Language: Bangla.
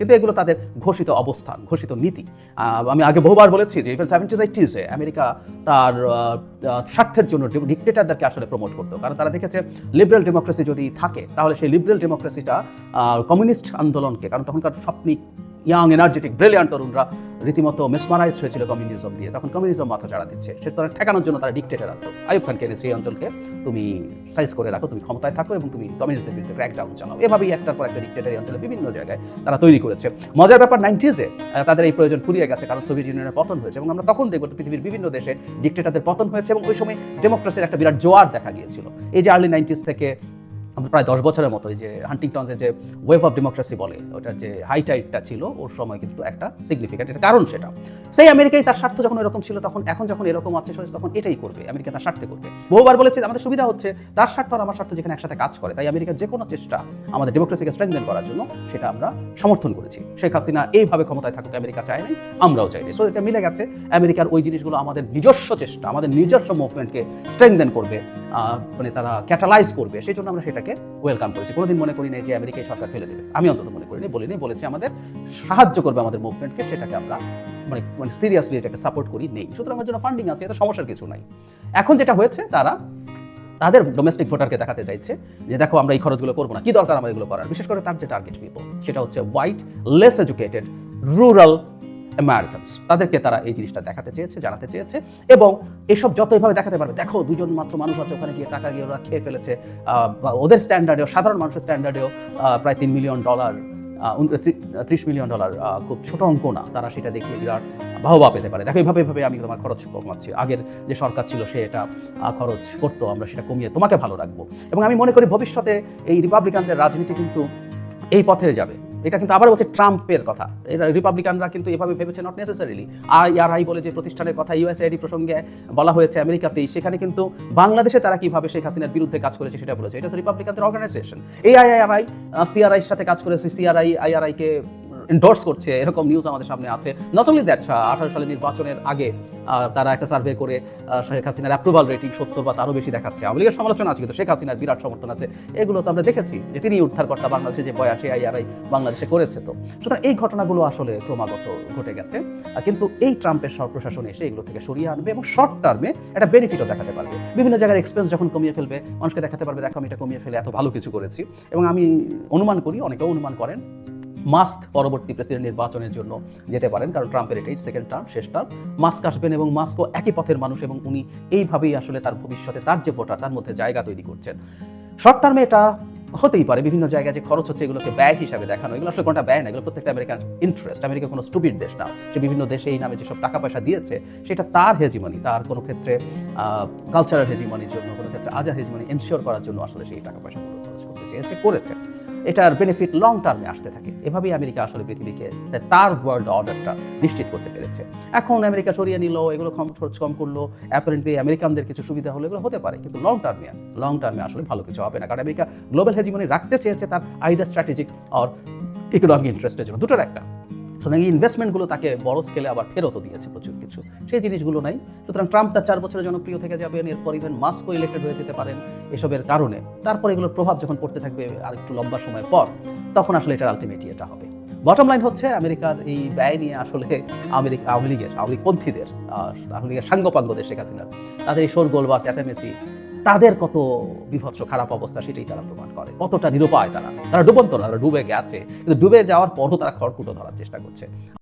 কিন্তু এগুলো তাদের ঘোষিত অবস্থান ঘোষিত নীতি। আমি আগে বহুবার বলেছি যে ইভেন এইটিজে আমেরিকা তার স্বার্থের জন্য ডিক্টেটারদেরকে আসলে প্রমোট করতো। কারণ তারা দেখেছে লিবারেল ডেমোক্রেসি যদি থাকে, তাহলে সেই লিবারেল ডেমোক্রেসিটা কমিউনিস্ট আন্দোলনকে, কারণ তখনকার স্বপ্নিক ইয়াং এনার্জেটিক ব্রিলিয়ান্ট তরুণরা রীতিমতো মেসমারাইজ হয়েছিল কমিউনিজম দিয়ে। তখন কমিউনিজম মাথা চাড়া দিচ্ছে সে তারা ঠেকানোর জন্য তারা ডিক্টেটার রাখতো আয়ুব খানকে এনে সেই অঞ্চলকে। তুমি সাইজ করে রাখো, তুমি ক্ষমতায় থাকো এবং তুমি কমিউনিস্টের বিরুদ্ধে ক্র্যাকডাউন চালাও। এভাবেই একটার পর একটা ডিক্টেটার এই অঞ্চলে বিভিন্ন জায়গায় তারা তৈরি করেছে। মজার ব্যাপার নাইনটিজে তাদের এই প্রয়োজন ফুরিয়ে গেছে। কারণ সোভিয়েত ইউনিয়নের পতন হয়েছে এবং আমরা তখন দেখব পৃথিবীর বিভিন্ন দেশে ডিক্টেটারদের পতন হয়েছে এবং ওই সময় ডেমোক্রেসির একটা বিরাট জোয়ার দেখা গিয়েছিল। এই যে আর্লি নাইনটিস থেকে প্রায় দশ বছরের মতো যে হান্টিংটনসের যে ওয়েভ অফ ডেমোক্রেসি বলে, ওটার যে হাই টাইটটা ছিল, ওর সময় কিন্তু একটা সিগনিফিক্যান্ট এটা কারণ সেটা। সেই আমেরিকায় তার স্বার্থ যখন এরকম ছিল, তখন এখন যখন এরকম আছে, তখন এটাই করবে, আমেরিকা তার স্বার্থে করবে। বহুবার বলেছে, আমাদের সুবিধা হচ্ছে তার স্বার্থ আর আমার স্বার্থ যেখানে একসাথে কাজ করে, তাই আমেরিকার যে কোনো চেষ্টা আমাদের ডেমোক্রেসিকে স্ট্রেংথেন করার জন্য সেটা আমরা সমর্থন করেছি। শেখ হাসিনা এইভাবে ক্ষমতায় থাকুক, আমেরিকা চায় নাই, আমরাও চাইনি সো এটা মিলে গেছে, আমেরিকার ওই জিনিসগুলো আমাদের নিজস্ব চেষ্টা, আমাদের নিজস্ব মুভমেন্টকে স্ট্রেংথেন করবে। মানে তারা ক্যাটালাইজ করবে, সেই জন্য আমরা সেটাকে ওয়েলকাম করেছি। কোনোদিন মনে করি নাই যে আমেরিকায় সরকার ফেলে দেবে। আমি অন্তত মনে করিনি বলিনি, বলেছি আমাদের, সাহায্য করবে আমাদের মুভমেন্টকে সেটাকে আমরা মানে মানে সিরিয়াসলি এটাকে সাপোর্ট করি নেই। সুতরাং আমার জন্য ফান্ডিং আছে এটা সমস্যার কিছু নাই। এখন যেটা হয়েছে, তারা তাদের ডোমেস্টিক ভোটারকে দেখাতে চাইছে যে, দেখো, আমরা এই খরচগুলো করব না। কি দরকার আমার এগুলো করার? বিশেষ করে তার যে টার্গেট পিপল সেটা হচ্ছে white less educated rural Americans তাদেরকে তারা এই জিনিসটা দেখাতে চেয়েছে, জানাতে চেয়েছে এবং এসব যত এভাবে দেখাতে পারবে, দেখো দুজন মাত্র মানুষ আছে ওখানে গিয়ে টাকা গিয়ে ওরা খেয়ে ফেলেছে ওদের স্ট্যান্ডার্ডেও সাধারণ মানুষের স্ট্যান্ডার্ডেও প্রায় তিন মিলিয়ন ডলার ত্রিশ মিলিয়ন ডলার খুব ছোট অঙ্ক না, তারা সেটা দেখিয়ে বিরাট বাহবা পেতে পারে। দেখো এইভাবে এইভাবে আমি তোমার খরচ কমাচ্ছি। আগের যে সরকার ছিল সে এটা খরচ করতো, আমরা সেটা কমিয়ে তোমাকে ভালো রাখব। এবং আমি মনে করি ভবিষ্যতে এই রিপাবলিকানদের রাজনীতি কিন্তু এই পথে যাবে। এটা কিন্তু আবার বলছে ট্রাম্পের কথা। এটা রিপাবলিকানরা কিন্তু এভাবে ভেবেছে নট নেসেসারিলি আর আই বলে যে প্রতিষ্ঠানের কথা ইউএসআইডি প্রসঙ্গে বলা হয়েছে আমেরিকাতেই, সেখানে কিন্তু বাংলাদেশে তারা কীভাবে শেখ হাসিনার বিরুদ্ধে কাজ করেছে সেটা বলেছে। এটা তো রিপাবলিকানদের অর্গানাইজেশন এই আইআরআই সিআরআই সাথে কাজ করেছে সিআরআই আইআরআই কে এন্ডোর্স করছে, এরকম নিউজ আমাদের সামনে আছে। নট অনলি দ্যাট আঠারো সালের নির্বাচনের আগে তারা একটা সার্ভে করে শেখ হাসিনার অ্যাপ্রুভাল রেটিং সত্তর বা তারও বেশি দেখাচ্ছে। আওয়ামী লীগের সমালোচনা আছে, কিন্তু শেখ হাসিনার বিরাট সমর্থন আছে। এগুলো তো আমরা দেখেছি যে তিনি উদ্ধারকর্তা বাংলাদেশে যে বয়াসে আইআরআই বাংলাদেশে করেছে তো। সুতরাং এই ঘটনাগুলো আসলে ক্রমাগত ঘটে গেছে। কিন্তু এই ট্রাম্পের সর প্রশাসন এসে এগুলো থেকে সরিয়ে আনবে এবং শর্ট টার্মে একটা বেনিফিটও দেখাতে পারবে। বিভিন্ন জায়গার এক্সপেন্স যখন কমিয়ে ফেলবে, মানুষকে দেখাতে পারবে, দেখো, আমি এটা কমিয়ে ফেলে এত ভালো কিছু করেছি। এবং আমি অনুমান করি, অনেকেও অনুমান করেন মাস্ক পরবর্তী প্রেসিডেন্ট নির্বাচনের জন্য যেতে পারেন, কারণ ট্রাম্পের এটাই সেকেন্ড টার্ম শেষ টার্ম মাস্ক আসবেন এবং মাস্কও একই পথের মানুষ এবং উনি এইভাবেই আসলে তার ভবিষ্যতে তার যে ভোটার তার মধ্যে জায়গা তৈরি করছেন। শর্ট টার্মে এটা হতেই পারে, বিভিন্ন জায়গায় যে খরচ হচ্ছে এগুলোকে ব্যয় হিসাবে দেখানো, এগুলো আসলে কোনটা ব্যয় না, এগুলো প্রত্যেকটা আমেরিকান ইন্টারেস্ট আমেরিকা কোনো স্টুপিড দেশ না। সে বিভিন্ন দেশে এই নামে যেসব টাকা পয়সা দিয়েছে, সেটা তার হেজিমনি তার কোনো ক্ষেত্রে কালচারাল হেজিমনির জন্য, কোনো ক্ষেত্রে আজা হেজিমনি এনশিওর করার জন্য আসলে সেই টাকা পয়সাগুলো খরচ করতে চেয়েছে, করেছে। এটার বেনিফিট লং টার্মে আসতে থাকে। এভাবেই আমেরিকা আসলে পৃথিবীকে তার ওয়ার্ল্ড অর্ডারটা নিশ্চিত করতে পেরেছে। এখন আমেরিকা সরিয়ে নিল, এগুলো কম খরচ কম করল অ্যাপারেন্টলি আমেরিকানদের কিছু সুবিধা হলো, এগুলো হতে পারে, কিন্তু লং টার্মে লং টার্মে আসলে ভালো কিছু হবে না। কারণ আমেরিকা গ্লোবাল হেজিমনি রাখতে চেয়েছে তার আইদার স্ট্র্যাটেজিক আর ইকোনমিক ইন্টারেস্টের জন্য। দুটোর একটা। সুতরাং এই ইনভেস্টমেন্টগুলো তাকে বড় স্কেলে আবার ফেরতও দিয়েছে প্রচুর কিছু। সেই জিনিসগুলো নাই। সুতরাং ট্রাম্প তার চার বছরের জনপ্রিয় থেকে যাবেন। এরপর ইভেন মাস্কও ইলেক্টেড হয়ে যেতে পারেন এসবের কারণে। তারপর এগুলোর প্রভাব যখন পড়তে থাকবে আর একটু লম্বা সময় পর তখন আসলে এটার আলটিমেটলি এটা হবে। বটম লাইন হচ্ছে আমেরিকার এই ব্যয় নিয়ে আসলে আমেরিকা আওয়ামী লীগের আওয়ামী লীগ পন্থীদের আহ, আওয়ামী লীগের সাঙ্গপাঙ্গদের শেখ হাসিনার। তাদের এই শোরগোল বা চেঁচামেচি তাদের কত বিভৎস খারাপ অবস্থা সেটাই তারা প্রমাণ করে। কতটা নিরুপায় তারা। তারা ডুবন্ত না, তারা ডুবে গেছে। কিন্তু ডুবে যাওয়ার পরও তারা খড়কুটো ধরার চেষ্টা করছে।